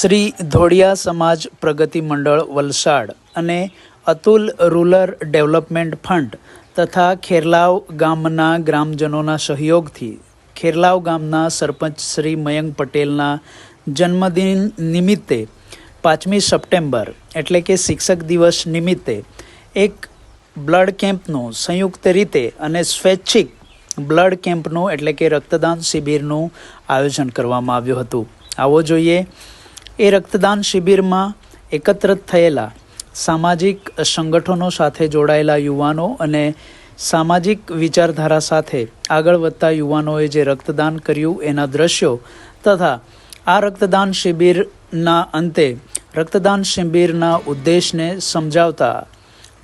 શ્રી ધોળિયા સમાજ પ્રગતિ મંડળ વલસાડ અને અતુલ રૂરલ ડેવલપમેન્ટ ફંડ તથા ખેરલાવ ગામના ગ્રામજનોના સહયોગથી ખેરલાવ ગામના સરપંચ શ્રી મયંક પટેલના જન્મદિન નિમિત્તે પાંચમી સપ્ટેમ્બર એટલે કે શિક્ષક દિવસ નિમિત્તે એક બ્લડ કેમ્પનું સંયુક્ત રીતે અને સ્વૈચ્છિક બ્લડ કેમ્પનું એટલે કે રક્તદાન શિબિરનું આયોજન કરવામાં આવ્યું હતું. આવો જોઈએ એ રક્તદાન શિબિરમાં એકત્ર થયેલા સામાજિક સંગઠનો સાથે જોડાયેલા યુવાનો અને સામાજિક વિચારધારા સાથે આગળ વધતા યુવાનોએ જે રક્તદાન કર્યું એના દ્રશ્યો તથા આ રક્તદાન શિબિરના અંતે રક્તદાન શિબિરના ઉદ્દેશને સમજાવતા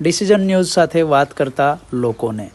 ડિસિઝન ન્યૂઝ સાથે વાત કરતા લોકોને.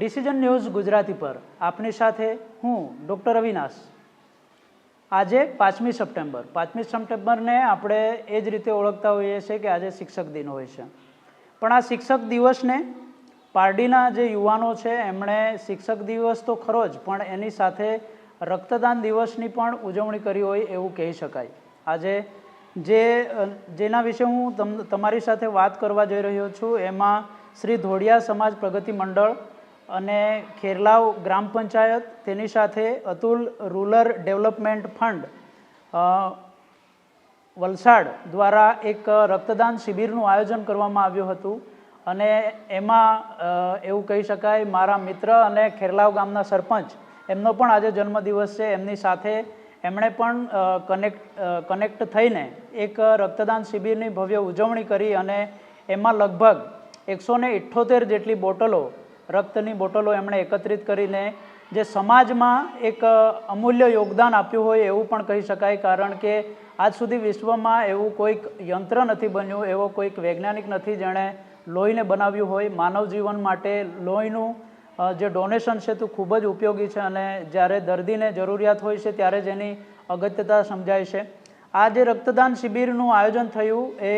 ડિસિઝન ન્યૂઝ ગુજરાતી પર. આપની સાથે હું ડૉક્ટર અવિનાશ. આજે પાંચમી સપ્ટેમ્બર. પાંચમી સપ્ટેમ્બરને આપણે એ જ રીતે ઓળખતા હોઈએ છીએ કે આજે શિક્ષક દિન હોય છે. પણ આ શિક્ષક દિવસને પારડીના જે યુવાનો છે, એમણે શિક્ષક દિવસ તો ખરો જ, પણ એની સાથે રક્તદાન દિવસની પણ ઉજવણી કરી હોય એવું કહી શકાય. આજે જે જેના વિશે હું તમ, તમારી સાથે વાત કરવા જઈ રહ્યો છું, એમાં શ્રી ધોડિયા સમાજ પ્રગતિ મંડળ અને ખેરલાવ ગ્રામ પંચાયત, તેની સાથે Atul rural development fund Valsad દ્વારા એક રક્તદાન શિબિરનું આયોજન કરવામાં આવ્યું હતું. અને એમાં એવું કહી શકાય, મારા મિત્ર અને ખેરલાવ ગામના સરપંચ, એમનો પણ આજે જન્મદિવસ છે. એમની સાથે એમણે પણ કનેક્ટ કનેક્ટ થઈને એક રક્તદાન શિબિરની ભવ્ય ઉજવણી કરી અને એમાં લગભગ એકસો ને જેટલી બોટલો રક્તની બોટલો એમણે એકત્રિત કરીને જે સમાજમાં એક અમૂલ્ય યોગદાન આપ્યું હોય એવું પણ કહી શકાય, કારણ કે આજ સુધી વિશ્વમાં એવું કોઈક યંત્ર નથી બન્યું, એવો કોઈક વૈજ્ઞાનિક નથી જેણે લોહીને બનાવ્યું હોય. માનવ જીવન માટે લોહીનું જે ડોનેશન છે તે ખૂબ જ ઉપયોગી છે અને જ્યારે દર્દીને જરૂરિયાત હોય છે ત્યારે જ એની અગત્યતા સમજાય છે. આ જે રક્તદાન શિબિરનું આયોજન થયું એ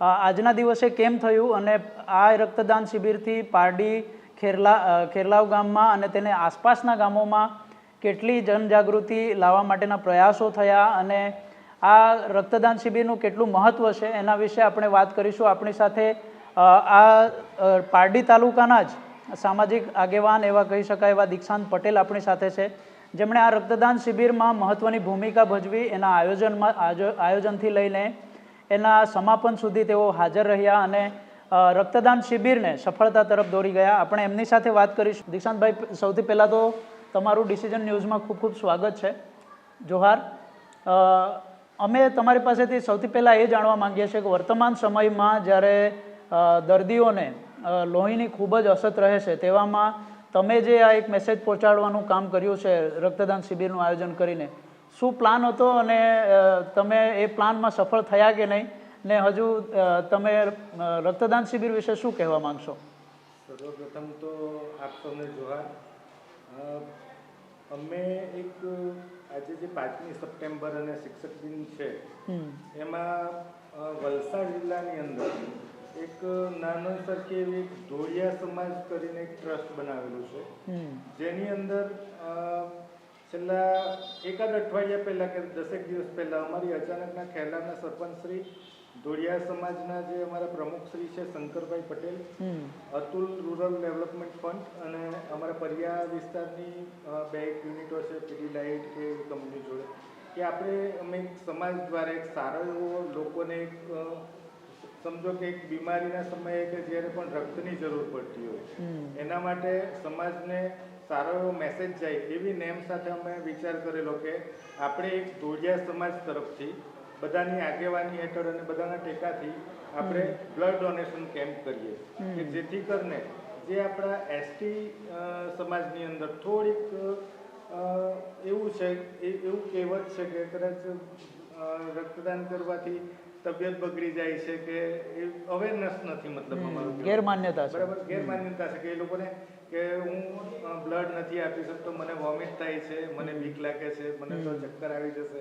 આજના દિવસે કેમ થયું અને આ રક્તદાન શિબિરથી પારડી ખેરલા ખેરલાવ ગામમાં અને તેને આસપાસના ગામોમાં કેટલી જનજાગૃતિ લાવવા માટેના પ્રયાસો થયા અને આ રક્તદાન શિબિરનું કેટલું મહત્ત્વ છે એના વિશે આપણે વાત કરીશું. આપણી સાથે આ પારડી તાલુકાના જ સામાજિક આગેવાન એવા કહી શકાય એવા દીક્ષાંત પટેલ આપણી સાથે છે. જેમણે આ રક્તદાન શિબિરમાં મહત્ત્વની ભૂમિકા ભજવી એના આયોજનમાં આયોજનથી લઈને એના સમાપન સુધી તેઓ હાજર રહ્યા અને રક્તદાન શિબિરને સફળતા તરફ દોરી ગયા. આપણે એમની સાથે વાત કરીશું. દિશાંતભાઈ સૌથી પહેલાં તો તમારું ડિસિઝન ન્યૂઝમાં ખૂબ ખૂબ સ્વાગત છે. જોહાર અમે તમારી પાસેથી સૌથી પહેલાં એ જાણવા માંગીએ છીએ કે વર્તમાન સમયમાં જ્યારે દર્દીઓને લોહીની ખૂબ જ અસત રહે છે, તેવામાં તમે જે આ એક મેસેજ પહોંચાડવાનું કામ કર્યું છે રક્તદાન શિબિરનું આયોજન કરીને, શું પ્લાન હતો અને તમે એ પ્લાનમાં સફળ થયા કે નહીં? ને હજુ તમે રક્તદાન શિબિર વિશે શું કહેવા માંગશો? સર્વપ્રથમ તો આપ સૌને જોહાર. અમે એક આજે જે પાંચમી સપ્ટેમ્બર અને શિક્ષક દિન છે એમાં વલસાડ જિલ્લાની અંદર એક નાનો સરખી એવી ધોળિયા સમાજ કરીને એક ટ્રસ્ટ બનાવેલું છે. જેની અંદર છેલ્લા એકાદ અઠવાડિયા પહેલાં કે દસેક દિવસ પહેલાં અમારી અચાનકના ખેલાના સરપંચ શ્રી ધોળિયા સમાજના જે અમારા પ્રમુખ શ્રી છે Shankarbhai Patel Atul rural development fund અને અમારા પરિયા વિસ્તારની બે એક યુનિટો છે પીડી લાઇટ કે કંપની જોડે કે આપણે અમે સમાજ દ્વારા એક સારો એવો લોકોને એક સમજો કે એક બીમારીના સમયે કે જ્યારે પણ રક્તની જરૂર પડતી હોય એના માટે સમાજને સારો એવો મેસેજ જાય એવી નેમ સાથે અમે વિચાર કરેલો કે આપણે એક ધોળિયા સમાજ તરફથી બધાની આગેવાની હેઠળ અને બધાના ટેકાથી આપણે બ્લડ ડોનેશન કેમ્પ કરીએ. કે જેથી કરીને જે આપણા એસટી સમાજની અંદર થોડીક એવું છે એવું કહેવત છે કે કદાચ રક્તદાન કરવાથી તબિયત બગડી જાય છે કે એ અવેરનેસ નથી મતલબ અમારું ગેરમાન્યતા બરાબર ગેરમાન્યતા છે કે એ લોકોને કે હું બ્લડ નથી આપી શકતો મને વોમિટ થાય છે મને બીક લાગે છે મને તો ચક્કર આવી જશે.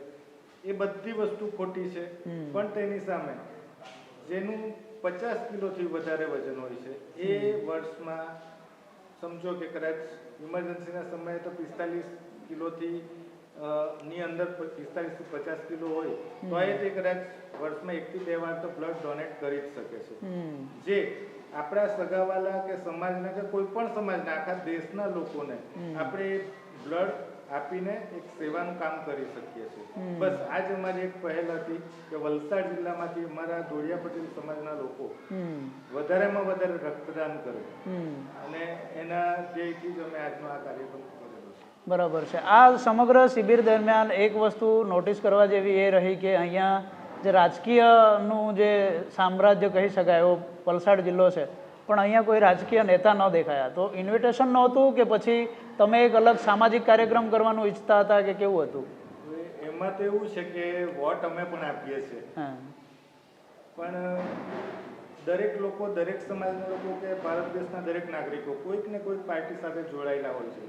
એ બધી વસ્તુ ખોટી છે. પણ તેની સામે જેનું પચાસ કિલોથી વધારે વજન હોય છે એ વર્ષમાં સમજો કે કદાચ ઇમરજન્સીના સમયે તો પિસ્તાલીસ કિલોથી થી ની અંદર પિસ્તાલીસથી પચાસ કિલો હોય તો એ તે કદાચ વર્ષમાં એકથી બે વાર તો બ્લડ ડોનેટ કરી જ શકે છે. જે આપણા સગાવાલા કે સમાજના કે કોઈ પણ સમાજના આખા દેશના લોકોને આપણે બ્લડ આપીને એક સેવાનું કામ કરી શકીએ છીએ. બસ આજ અમારી એક પહેલ હતી કે વલસાડ જિલ્લામાંથી અમારા ધોળિયા પટેલ સમાજના લોકો વધારેમાં વધારે રક્તદાન કરે. અને એના ધ્યેયથી જ અમે આજનો આ કાર્યક્રમ બરાબર છે. આ સમગ્ર શિબિર દરમિયાન એક વસ્તુ નોટિસ કરવા જેવી એ રહી કે અહીંયા જે રાજકીયનું જે સામ્રાજ્ય કહી શકાય એવો વલસાડ જિલ્લો છે પણ અહીંયા કોઈ રાજકીય નેતા ન દેખાયા. તો ઇન્વિટેશન નહોતું કે પછી તમે એક અલગ સામાજિક કાર્યક્રમ કરવાનું ઈચ્છતા હતા કે કેવું હતું? એમાં તો એવું છે કે વોટ અમે પણ આપીએ છીએ. પણ દરેક લોકો દરેક સમાજના લોકો કે ભારત દેશના દરેક નાગરિકો કોઈક ને કોઈક પાર્ટી સાથે જોડાયેલા હોય છે.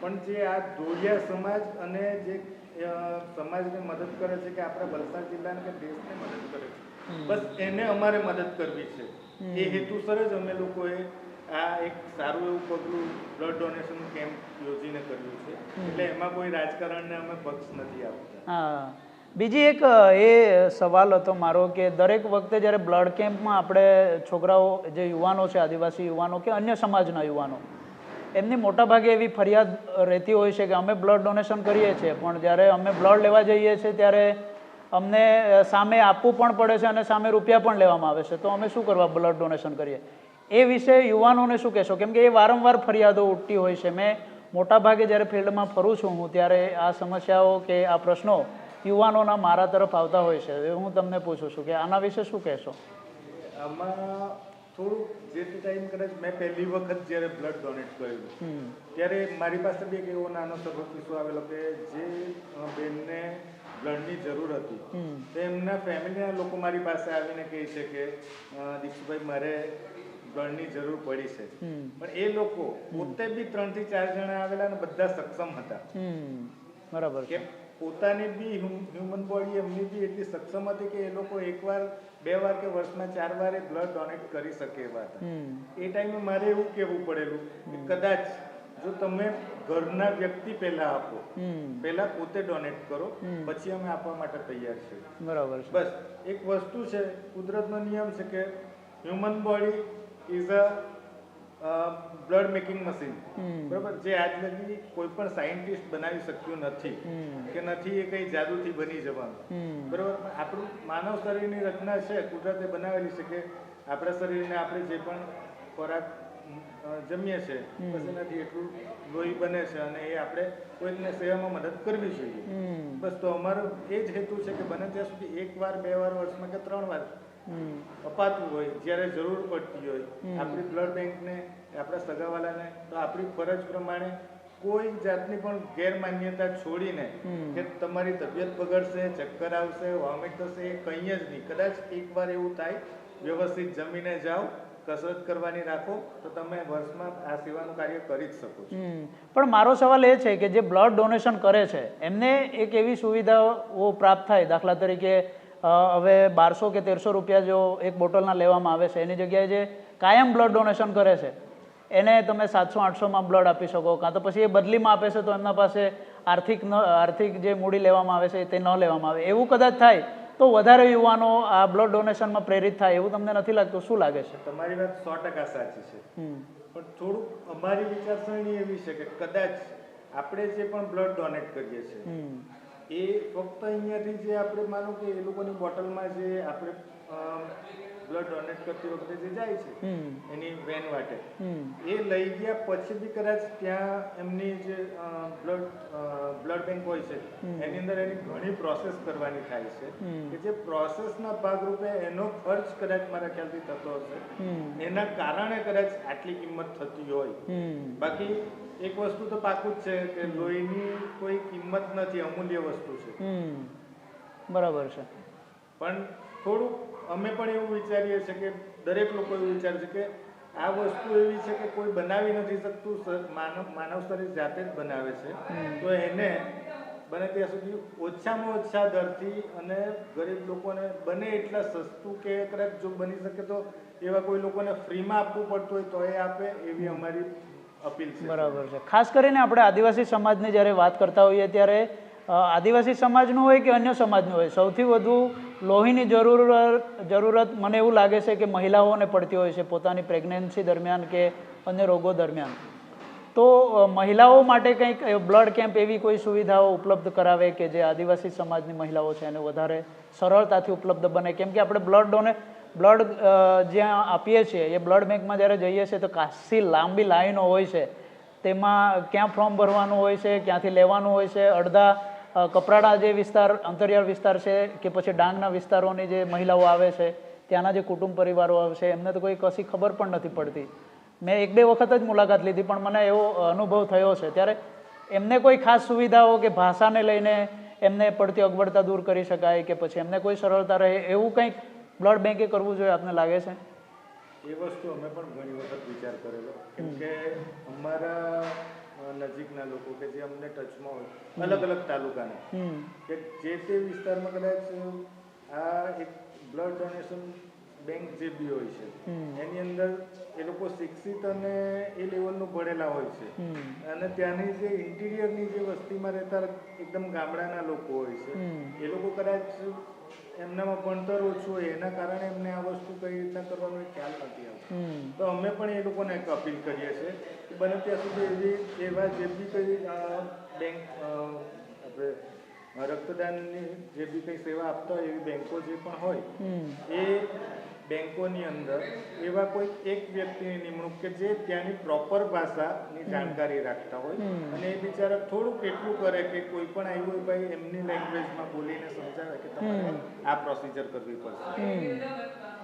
પણ જે આ ધોળિયા સમાજ અને જે સમાજને મદદ કરે છે કે આપણા વલસાડ જિલ્લાને કે દેશને મદદ કરે છે. બસ એને અમારે મદદ કરવી છે. એ હેતુસર જ અમે લોકોએ આ એક સારું એવું પગલું બ્લડ ડોનેશન કેમ્પ યોજીને કર્યું છે. એટલે એમાં કોઈ રાજકારણને અમે પક્ષ નથી આપતા. હા. બીજી એક એ સવાલ હતો મારો કે દરેક વખતે જ્યારે બ્લડ કેમ્પમાં આપણે છોકરાઓ જે યુવાનો છે આદિવાસી યુવાનો કે અન્ય સમાજના યુવાનો એમની મોટાભાગે એવી ફરિયાદ રહેતી હોય છે કે અમે બ્લડ ડોનેશન કરીએ છીએ. પણ જ્યારે અમે બ્લડ લેવા જઈએ છીએ ત્યારે અમને સામે આપવું પણ પડે છે અને સામે રૂપિયા પણ લેવામાં આવે છે. તો અમે શું કરવા બ્લડ ડોનેશન કરીએ? એ વિશે યુવાનોને શું કહેશો? કેમ કે એ વારંવાર ફરિયાદો ઉઠતી હોય છે. મેં મોટાભાગે જ્યારે ફિલ્ડમાં ફરું છું હું ત્યારે આ સમસ્યાઓ કે આ પ્રશ્નો યુવાનોના મારા તરફ આવતા હોય છે. હું તમને પૂછું છું કે આના વિશે શું કહેશો? આમાં થોડુંક જે તે ટાઈમ કદાચ મેં પહેલી વખત જ્યારે બ્લડ ડોનેટ કર્યું ત્યારે મારી પાસે બી એક એવો નાનો સરસ કિસ્સો આવેલો કે જે બેનને બ્લડની જરૂર હતી. તો એમના ફેમિલીના લોકો મારી પાસે આવીને કહે છે કે દીક્ષુભાઈ મારે બ્લડની જરૂર પડી છે. પણ એ લોકો પોતે બી ત્રણથી ચાર જણા આવેલા અને બધા સક્ષમ હતા. બરાબર કે પોતાની બી હ્યુમન બોડી એમની બી એટલી સક્ષમ હતી કે એ લોકો એકવાર બે વાર કે વર્ષમાં ચાર વાર એ બ્લડ ડોનેટ કરી શકે એવા હતા એ ટાઈમે મારે એવું કહેવું પડેલું કે કદાચ જો તમે ઘરના વ્યક્તિ પહેલા આપો પહેલા પોતે ડોનેટ કરો પછી અમે આપવા માટે તૈયાર છે બરાબર બસ એક વસ્તુ છે કુદરતનો નિયમ છે કે human body is a blood making machine બરાબર? જે આજ લગી કોઈ પણ સાયન્ટિસ્ટ બનાવી શક્યું નથી કે નથી એ કઈ જાદુથી બની જવાનું. બરાબર? આપણું માનવ શરીરની રચના છે કુદરતે બનાવેલી છે કે આપણા શરીરને આપણે જે પણ ખોરાક જમીએ છે. પછી એનાથી એટલું લોહી બને છે અને એ આપણે કોઈકને સેવામાં મદદ કરવી જોઈએ. બસ તો અમારો એ જ હેતુ છે કે બને ત્યાં સુધી એક વાર બે વાર વર્ષમાં કે ત્રણ વાર અપાતું હોય જ્યારે જરૂર પડતી હોય. આપણી બ્લડ બેંકને આપણા સગાવાલાને તો આપણી ફરજ પ્રમાણે કોઈ જાતની પણ ગેરમાન્યતા છોડીને કે તમારી તબિયત બગડશે ચક્કર આવશે વોમિટ થશે એ કંઈ જ નહીં. કદાચ એકવાર એવું થાય વ્યવસ્થિત જમીને જાઓ કસરત કરવાની રાખો, તો તમે વર્ષમાં આ સેવાનું કાર્ય કરી જ શકો છો. પણ મારો સવાલ એ છે કે જે બ્લડ ડોનેશન કરે છે, એમને એક એવી સુવિધાઓ પ્રાપ્ત થાય દાખલા તરીકે હવે બારસો કે તેરસો રૂપિયા જો એક બોટલના લેવામાં આવે છે, એની જગ્યાએ જે કાયમ બ્લડ ડોનેશન કરે છે, એને તમે સાતસો, આઠસોમાં બ્લડ આપી શકો, કાં તો પછી એ બદલીમાં આપે છે તો એમના પાસે આર્થિક ન, આર્થિક જે મૂડી લેવામાં આવે છે તે ન લેવામાં આવે એવું કદાચ થાય તો વધારે યુવાનો આ બ્લડ ડોનેશનમાં પ્રેરિત થાય એવું તમને નથી લાગતું? શું લાગે છે? તમારી વાત સો ટકા સાચી છે. પણ થોડુંક અમારી વિચારસરણી એવી છે કે કદાચ આપણે જે પણ બ્લડ ડોનેટ કરીએ છીએ એ ફક્ત અહીંયાથી જે આપણે માનો કે એ લોકોની બોટલમાં જે આપણે બ્લડ ડોનેટ કરતી વખતે જે જાય છે એની વેન વાટે. એ લઈ ગયા પછી બી કદાચ ત્યાં એમની જે બ્લડ બ્લડ બેંક હોય છે એની અંદર એની ઘણી પ્રોસેસ કરવાની થાય છે. કે જે પ્રોસેસના ભાગરૂપે એનો ખર્ચ કદાચ મારા ખ્યાલથી થતો હશે. એના કારણે કદાચ આટલી કિંમત થતી હોય. બાકી એક વસ્તુ તો પાકું જ છે કે લોહીની કોઈ કિંમત નથી અમૂલ્ય વસ્તુ છે. બરાબર છે. પણ થોડુંક અમે પણ એવું વિચારીએ છીએ કે દરેક લોકો એવું વિચારે છે કે આ વસ્તુ એવી છે કે કોઈ બનાવી નથી શકતું માનવ માનવ શરીર જાતે જ બનાવે છે. તો એને બને ત્યાં સુધી ઓછામાં ઓછા દરથી અને ગરીબ લોકોને બને એટલા સસ્તું કે કદાચ જો બની શકે તો એવા કોઈ લોકોને ફ્રીમાં આપવું પડતું હોય તો એ આપે એવી અમારી અપીલ છે. બરાબર છે. ખાસ કરીને આપણે આદિવાસી સમાજની જ્યારે વાત કરતા હોઈએ ત્યારે આદિવાસી સમાજનું હોય કે અન્ય સમાજનું હોય સૌથી વધુ લોહીની જરૂરત જરૂરત મને એવું લાગે છે કે મહિલાઓને પડતી હોય છે પોતાની પ્રેગ્નન્સી દરમિયાન કે અન્ય રોગો દરમિયાન. તો મહિલાઓ માટે કંઈક બ્લડ કેમ્પ એવી કોઈ સુવિધાઓ ઉપલબ્ધ કરાવે કે જે આદિવાસી સમાજની મહિલાઓ છે એને વધારે સરળતાથી ઉપલબ્ધ બને? કેમ કે આપણે બ્લડ ડોને બ્લડ જ્યાં આપીએ છીએ, એ બ્લડ બેંકમાં જ્યારે જઈએ છીએ તો ખાસી લાંબી લાઈનો હોય છે. તેમાં ક્યાં ફોર્મ ભરવાનું હોય છે, ક્યાંથી લેવાનું હોય છે, અડધા કપરાડા જે વિસ્તાર અંતરિયાળ વિસ્તાર છે કે પછી ડાંગના વિસ્તારોની જે મહિલાઓ આવે છે ત્યાંના જે કુટુંબ પરિવારો આવે છે એમને તો કોઈ કશી ખબર પણ નથી પડતી. મેં એક બે વખત જ મુલાકાત લીધી પણ મને એવો અનુભવ થયો છે. ત્યારે એમને કોઈ ખાસ સુવિધાઓ કે ભાષાને લઈને એમને પડતી અગવડતા દૂર કરી શકાય કે પછી એમને કોઈ સરળતા રહે એવું કંઈક બ્લડ બેંકે કરવું જોઈએ આપને લાગે છે? એ વસ્તુ અમે પણ ઘણી વખત વિચાર કરેલો. કેમ કે અમારા નજીકના લોકો કે જે અમને ટચમાં હોય અલગ અલગ તાલુકાના. કે જે તે વિસ્તારમાં કદાચ આ એક બ્લડ ડોનેશન બેંક જે બી હોય છે એની અંદર એ લોકો શિક્ષિત અને એ લેવલનું ભણેલા હોય છે. અને ત્યાંની જે ઇન્ટિરિયરની જે વસ્તીમાં રહેતા એકદમ ગામડાના લોકો હોય છે એ લોકો કદાચ એમનામાં ભણતર ઓછું હોય એના કારણે એમને આ વસ્તુ કઈ રીતના કરવાનો ખ્યાલ નથી આવતો. તો અમે પણ એ લોકોને એક અપીલ કરીએ છીએ બને ત્યાં સુધી એવી એવા જે બી કંઈ બેંક આપણે રક્તદાનની જે બી કંઈ સેવા આપતા હોય એવી બેંકો જે પણ હોય એ બેંકોની અંદર એવા કોઈ એક વ્યક્તિની નિમણૂક કે જે ત્યાંની પ્રોપર ભાષાની જાણકારી રાખતા હોય અને એ બિચારા થોડુંક એટલું કરે કે કોઈ પણ આવ્યું હોય ભાઈ એમની લેંગ્વેજમાં બોલીને સમજાવે કે તમારે આ પ્રોસિજર કરવી પડશે.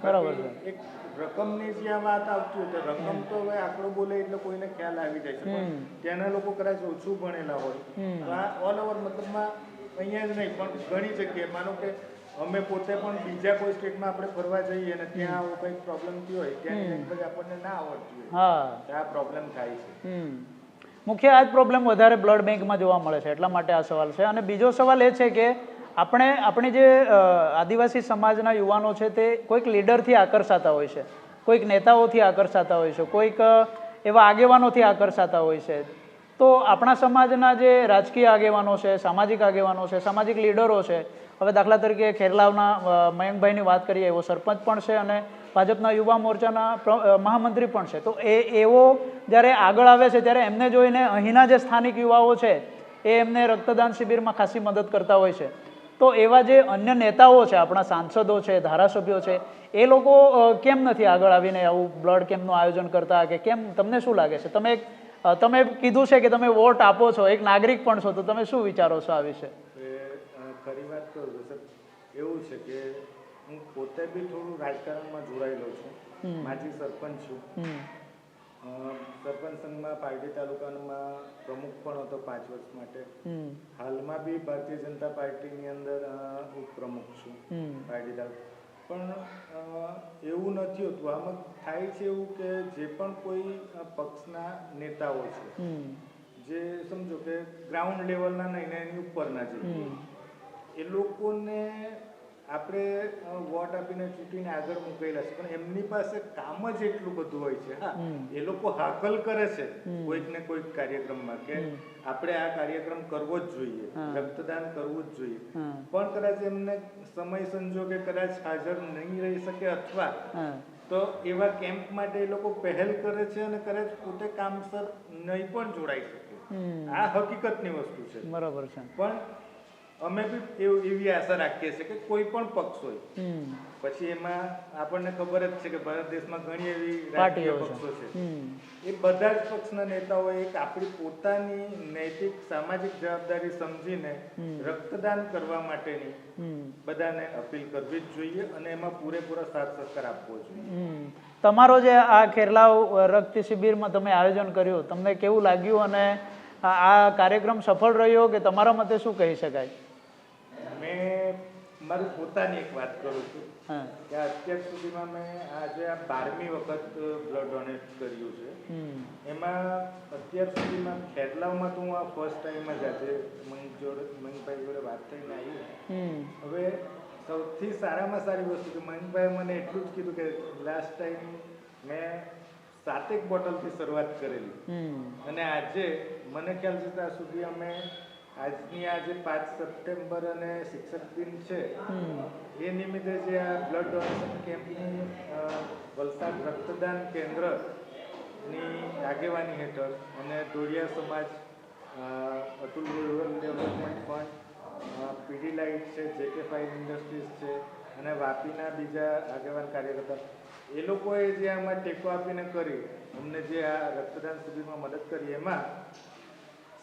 બરાબર છે. એક રકમની જ્યાં વાત આવતી હોય તો રકમ તો હવે આંકડો બોલે એટલે કોઈને ખ્યાલ આવી જાય છે. ત્યાંના લોકો કદાચ ઓછું ભણેલા હોય. તો આ ઓલ ઓવર મતલબમાં અહીંયા જ નહીં પણ ઘણી જગ્યાએ માનો કે અમે પોતે પણ બીજા કોઈ સ્ટેટમાં આપણે ફરવા જઈએ અને ત્યાં આવો કંઈક પ્રોબ્લેમ થયો હોય ત્યાં લેંગ્વેજ આપણને ના આવડતી હોય. હા. આ પ્રોબ્લેમ થાય છે. હમ. મુખ્ય આ જ પ્રોબ્લેમ વધારે બ્લડ બેંકમાં જોવા મળે છે એટલા માટે આ સવાલ છે. અને બીજો સવાલ એ છે કે આપણે આપણી જે આદિવાસી સમાજના યુવાનો છે તે કોઈક લીડરથી આકર્ષાતા હોય છે કોઈક નેતાઓથી આકર્ષાતા હોય છે કોઈક એવા આગેવાનોથી આકર્ષાતા હોય છે. તો આપણા સમાજના જે રાજકીય આગેવાનો છે સામાજિક આગેવાનો છે સામાજિક લીડરો છે હવે દાખલા તરીકે ખેરલાવના મયંકભાઈની વાત કરીએ એવો સરપંચ પણ છે અને ભાજપના યુવા મોરચાના મહામંત્રી પણ છે. તો એ એવો જ્યારે આગળ આવે છે ત્યારે એમને જોઈને અહીંના જે સ્થાનિક યુવાઓ છે એ એમને રક્તદાન શિબિરમાં ખાસી મદદ કરતા હોય છે. તો એવા જે અન્ય નેતાઓ છે આપણા સાંસદો છે ધારાસભ્યો છે એ લોકો કેમ નથી આગળ આવીને આવું બ્લડ કેમ્પનું આયોજન કરતા કે કેમ તમને શું લાગે છે? તમે એક, તમે કીધું છે કે તમે વોટ આપો છો એક નાગરિક પણ છો તો તમે શું વિચારો છો આ વિશે? ખરી વાત કરું તો એવું છે કે હું પોતે બી થોડું રાજકારણમાં જોડાયેલો છું માજી સરપંચ છું. સરપંચ સંઘમાં પારડી તાલુકામાં પ્રમુખ પણ હતો પાંચ વર્ષ માટે. હાલમાં બી ભારતીય જનતા પાર્ટીની અંદર હું પ્રમુખ છું પારડી તાલુકા પણ એવું નથી હોતું. આમાં થાય છે એવું કે જે પણ કોઈ પક્ષના નેતાઓ છે જે સમજો કે ગ્રાઉન્ડ લેવલના નહીં ને એની ઉપરના જે એ લોકોને આપણે વોટ આપીને ચૂંટીને આગળ મૂકેલા છે. પણ એમની પાસે કામ જ એટલું બધું હોય છે. હા એ લોકો હાકલ કરે છે કોઈક ને કોઈક કાર્યક્રમમાં કે આપણે આ કાર્યક્રમ કરવો જ જોઈએ રક્તદાન કરવું જ જોઈએ. પણ કદાચ એમને સમય સંજોગે કદાચ હાજર નહીં રહી શકે અથવા તો એવા કેમ્પ માટે એ લોકો પહેલ કરે છે અને કદાચ પોતે કામસર નહીં પણ જોડાઈ શકે. આ હકીકતની વસ્તુ છે. બરાબર છે. પણ અમે બી એવું એવી આશા રાખીએ છીએ કે કોઈ પણ પક્ષ હોય. પછી એમાં આપણને ખબર જ છે કે ભારત દેશમાં ઘણી એવી રાજકીય પક્ષો છે. એ બધા જ પક્ષના નેતાઓ એક આપણી પોતાની નૈતિક સામાજિક જવાબદારી સમજીને રક્તદાન કરવા માટેની બધાને અપીલ કરવી જ જોઈએ અને એમાં પૂરેપૂરો સાથ સહકાર આપવો જોઈએ. તમારો જે આ ખેરલાવ રક્ત શિબિરમાં તમે આયોજન કર્યું તમને કેવું લાગ્યું અને આ કાર્યક્રમ સફળ રહ્યો કે તમારા મતે શું કહી શકાય? મેં મારી પોતાની એક વાત કરું છું કે અત્યાર સુધીમાં મેં આજે આ બારમી વખત બ્લડ ડોનેટ કર્યું છે. એમાં અત્યાર સુધીમાં ખેરલાવમાં તો હું આ ફર્સ્ટ ટાઈમ જ આજે મંગ જોડે મંગભાઈ જોડે વાત થઈને આવી. હવે સૌથી સારામાં સારી વસ્તુ કે મંગભાઈ મને એટલું જ કીધું કે લાસ્ટ ટાઈમ મેં સાતેક બોટલથી શરૂઆત કરેલી. અને આજે મને ખ્યાલ છે ત્યાં સુધી અમે આજની આજે પાંચ સપ્ટેમ્બર અને શિક્ષક દિન છે એ નિમિત્તે જે આ બ્લડ ડોનેશન કેમ્પની વલસાડ રક્તદાન કેન્દ્રની આગેવાની હેઠળ અને ઢોળિયા સમાજ Atul rural development fund PD light છે જેકે ફાઇવ ઇન્ડસ્ટ્રીઝ છે અને વાપીના બીજા આગેવાન કાર્યકર્તા. એ લોકોએ જે આમાં ટેકો આપીને કરી અમને જે આ રક્તદાન શિબિરમાં મદદ કરી એમાં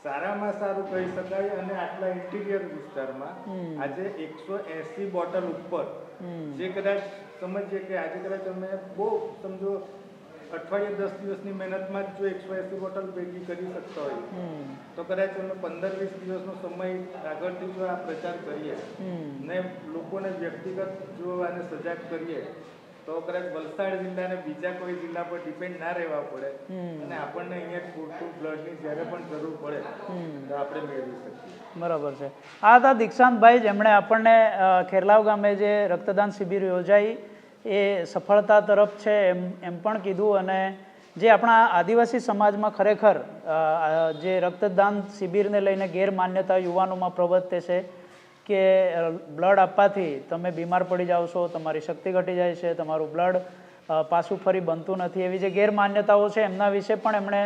સારામાં સારું કહી શકાય અને આટલા ઇન્ટિરિયર વિસ્તારમાં આજે એકસો એસી બોટલ ઉપર. જે કદાચ સમજીએ કે આજે કદાચ અમે બહુ સમજો અઠવાડિયે દસ દિવસની મહેનતમાં જ જો એકસો એસી બોટલ ભેગી કરી શકતા હોય તો કદાચ અમે પંદર વીસ દિવસનો સમય આગળથી જો આ પ્રચાર કરીએ ને લોકોને વ્યક્તિગત જો આને સજાગ કરીએ તો કદાચ વલસાડ જિલ્લાને બીજા કોઈ જિલ્લા પર ડિપેન્ડ ના રહેવા પડે. અને આપણને અહીંયા પૂરતું બ્લડની જ્યારે પણ જરૂર પડે તો આપણે મેળવી શકીએ. બરાબર છે. આ હતા દીક્ષાંતભાઈ જેમણે આપણને ખેરલાવ ગામે જે રક્તદાન શિબિર યોજાઈ એ સફળતા તરફ છે એમ એમ પણ કીધું અને જે આપણા આદિવાસી સમાજમાં ખરેખર જે રક્તદાન શિબિરને લઈને ગેરમાન્યતા યુવાનોમાં પ્રવર્તે છે કે બ્લડ આપવાથી તમે બીમાર પડી જાઓ છો, તમારી શક્તિ ઘટી જાય છે, તમારું બ્લડ પાછું ફરી બનતું નથી. એવી જે ગેરમાન્યતાઓ છે એમના વિશે પણ એમણે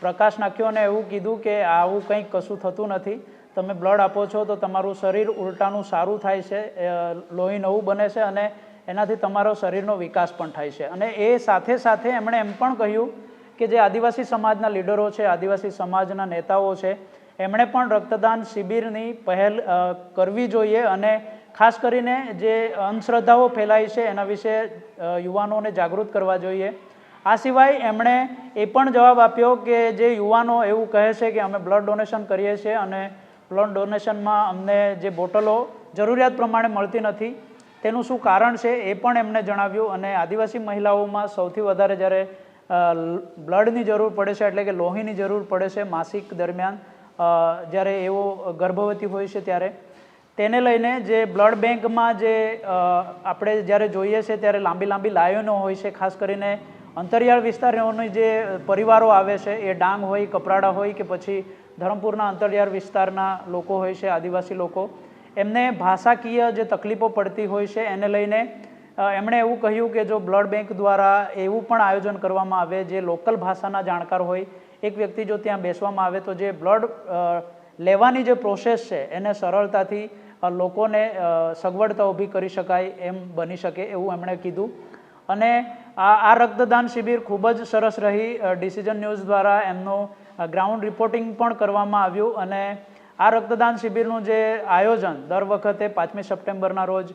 પ્રકાશ નાખ્યો અને એવું કીધું કે આવું કંઈક કશું થતું નથી. તમે બ્લડ આપો છો તો તમારું શરીર ઉલટાનું સારું થાય છે લોહી નવું બને છે અને એનાથી તમારો શરીરનો વિકાસ પણ થાય છે. અને એ સાથે સાથે એમણે એમ પણ કહ્યું કે જે આદિવાસી સમાજના લીડરો છે, આદિવાસી સમાજના નેતાઓ છે એમણે પણ રક્તદાન શિબિરની પહેલ કરવી જોઈએ અને ખાસ કરીને જે અંધશ્રદ્ધાઓ ફેલાય છે એના વિશે યુવાનોને જાગૃત કરવા જોઈએ. આ સિવાય એમણે એ પણ જવાબ આપ્યો કે જે યુવાનો એવું કહે છે કે અમે બ્લડ ડોનેશન કરીએ છીએ અને બ્લડ ડોનેશનમાં અમને જે બોટલો જરૂરિયાત પ્રમાણે મળતી નથી, તેનું શું કારણ છે એ પણ એમણે જણાવ્યું અને આદિવાસી મહિલાઓમાં સૌથી વધારે જ્યારે બ્લડની જરૂર પડે છે એટલે કે લોહીની જરૂર પડે છે માસિક દરમિયાન જ્યારે એવો ગર્ભવતી હોય છે ત્યારે, તેને લઈને જે બ્લડ બેંકમાં જે આપણે જ્યારે જોઈએ છે ત્યારે લાંબી લાંબી લાઈનો હોય છે, ખાસ કરીને અંતરિયાળ વિસ્તારોની જે પરિવારો આવે છે, એ ડાંગ હોય, કપરાડા હોય કે પછી ધરમપુરના અંતરિયાળ વિસ્તારના લોકો હોય છે, આદિવાસી લોકો, એમને ભાષાકીય જે તકલીફો પડતી હોય છે, એને લઈને એમણે એવું કહ્યું કે જો બ્લડ બેંક દ્વારા એવું પણ આયોજન કરવામાં આવે, જે લોકલ ભાષાના જાણકાર હોય એક વ્યક્તિ જો ત્યાં બેસવામાં આવે તો જે બ્લડ લેવાની જે પ્રોસેસ છે, એને સરળતાથી લોકોને સગવડતા ઊભી કરી શકાય એમ બની શકે એવું એમણે કીધું. અને આ આ રક્તદાન શિબિર ખૂબ જ સરસ રહી. ડિસિઝન ન્યૂઝ દ્વારા એમનું ગ્રાઉન્ડ રિપોર્ટિંગ પણ કરવામાં આવ્યું અને આ રક્તદાન શિબિરનું જે આયોજન દર વખતે પાંચમી સપ્ટેમ્બરના રોજ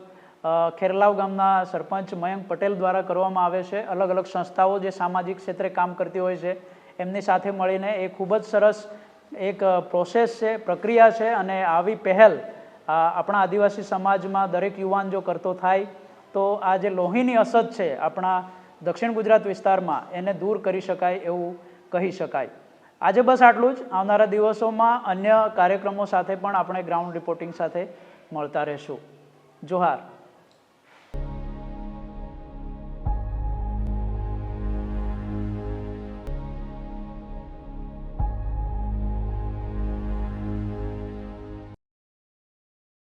ખેરલાવ ગામના સરપંચ મયંક પટેલ દ્વારા કરવામાં આવે છે. અલગ અલગ સંસ્થાઓ જે સામાજિક ક્ષેત્રે કામ કરતી હોય છે એમની સાથે મળીને એ ખૂબ જ સરસ એક પ્રોસેસ છે, પ્રક્રિયા છે અને આવી પહેલ આપણા આદિવાસી સમાજમાં દરેક યુવાન જો કરતો થાય, તો આ જે લોહીની અસત છે આપણા દક્ષિણ ગુજરાત વિસ્તારમાં, એને દૂર કરી શકાય એવું કહી શકાય. આજે બસ આટલું જ. આવનારા દિવસોમાં અન્ય કાર્યક્રમો સાથે પણ આપણે ગ્રાઉન્ડ રિપોર્ટિંગ સાથે મળતા રહેશું. જોહાર.